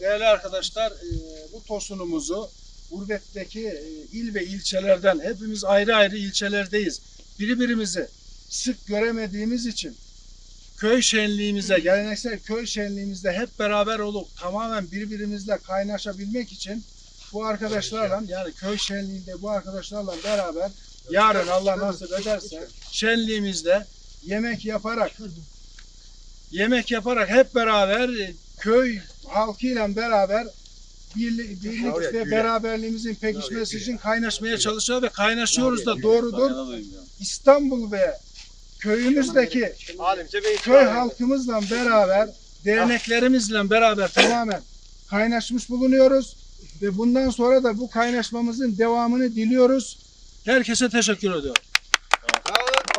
Değerli arkadaşlar, e, bu tosunumuzu gurbetteki e, il ve ilçelerden hepimiz ayrı ayrı ilçelerdeyiz. Birbirimizi sık göremediğimiz için köy şenliğimize, geleneksel köy şenliğimizde hep beraber olup tamamen birbirimizle kaynaşabilmek için bu arkadaşlarla yani köy şenliğinde bu arkadaşlarla beraber yarın Allah nasip ederse şenliğimizde yemek yaparak yemek yaparak hep beraber e, köy halkıyla beraber birlik, birlik ve beraberliğimizin pekişmesi için kaynaşmaya çalışıyor ve kaynaşıyoruz da doğrudur. İstanbul ve köyümüzdeki köy halkımızla beraber, derneklerimizle beraber tamamen kaynaşmış bulunuyoruz. Ve bundan sonra da bu kaynaşmamızın devamını diliyoruz. Herkese teşekkür ediyorum.